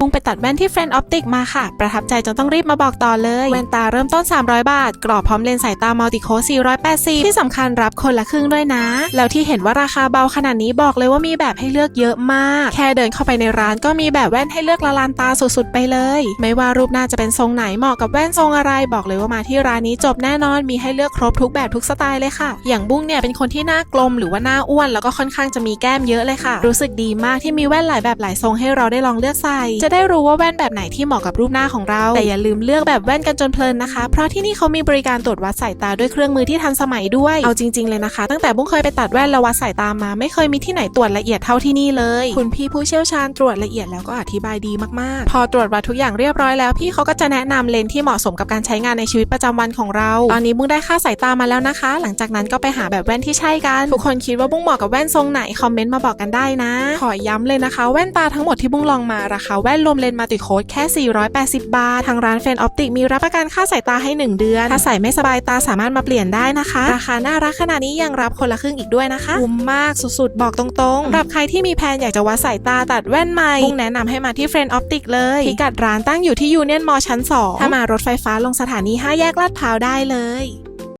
บุ้งไปตัดแว่นที่เฟรนด์ออปติกมาค่ะ ประทับใจจนต้องรีบมาบอกต่อเลย แว่นตาเริ่มต้น 300 บาท กรอบพร้อมเลนส์สายตามัลติโค480 ที่สำคัญรับคนละครึ่งด้วยนะ แล้วที่เห็นว่าราคาเบาขนาดนี้บอกเลยว่ามีแบบให้เลือกเยอะมาก แค่เดินเข้าไปในร้านก็มีแบบแว่นให้เลือกละลานตาสุดๆไปเลย ไม่ว่ารูปหน้าจะเป็นทรงไหนเหมาะกับแว่นทรงอะไร บอกเลยว่ามาที่ร้านนี้จบแน่นอนมีให้เลือกครบทุกแบบทุกสไตล์เลยค่ะ อย่างบุ้งเนี่ยเป็นคนที่หน้ากลมหรือว่าหน้าอ้วนแล้วก็ค่อนข้างจะมีแก้มเยอะเลยค่ะ รู้สึกดีมากที่มีแว่นหลายแบบหลายทรงให้เราได้ลองเลือกใส่จะได้รู้ว่าแว่นแบบไหนที่เหมาะกับรูปหน้าของเรา แต่อย่าลืมเลือกแบบแว่นกันจนเพลินนะคะ เพราะที่นี่เขามีบริการตรวจวัดสายตาด้วยเครื่องมือที่ทันสมัยด้วย เอาจริง ๆ เลยนะคะ ตั้งแต่บุ้งเคยไปตัดแว่นแล้ววัดสายตามา ไม่เคยมีที่ไหนตรวจละเอียดเท่าที่นี่เลย คุณพี่ผู้เชี่ยวชาญตรวจละเอียดแล้วก็อธิบายดีมากๆ พอตรวจวัดทุกอย่างเรียบร้อยแล้วพี่เขาก็จะแนะนำเลนส์ที่เหมาะสมกับการใช้งานในชีวิตประจำวันของเรา ตอนนี้บุ้งได้ค่าสายตามาแล้วนะคะ หลังจากนั้นก็ไปหาแบบแว่นที่ใช่กัน ทุกคนคิดว่าบุ้งเหมาะกับแว่นทรงไหนคอมเมนต์มาบอกกันได้นะ ขอย้ำเลยนะคะ แว่นตาทั้งหมดที่บุ้งลองมาราคาแว่นรวมเลนส์มัลติโค้ดแค่ 480 บาท ทางร้านเฟนออปติกมีรับประกันค่าสายตาให้ 1 เดือน ถ้าใส่ไม่สบายตาสามารถมาเปลี่ยนได้นะคะ ราคาน่ารักขนาดนี้ยังรับคนละครึ่งอีกด้วยนะคะคุ้มมากสุดๆ บอกตรงๆสำหรับใครที่มีแผนอยากจะวัดสายตาตัดแว่นใหม่บุ้งแนะนำให้มาที่เฟรนออปติกเลยพิกัดร้านตั้งอยู่ที่ยูเนียนมอชั้น 2 ถ้ามารถไฟฟ้าลงสถานี 5 แยกลาดพร้าวได้เลย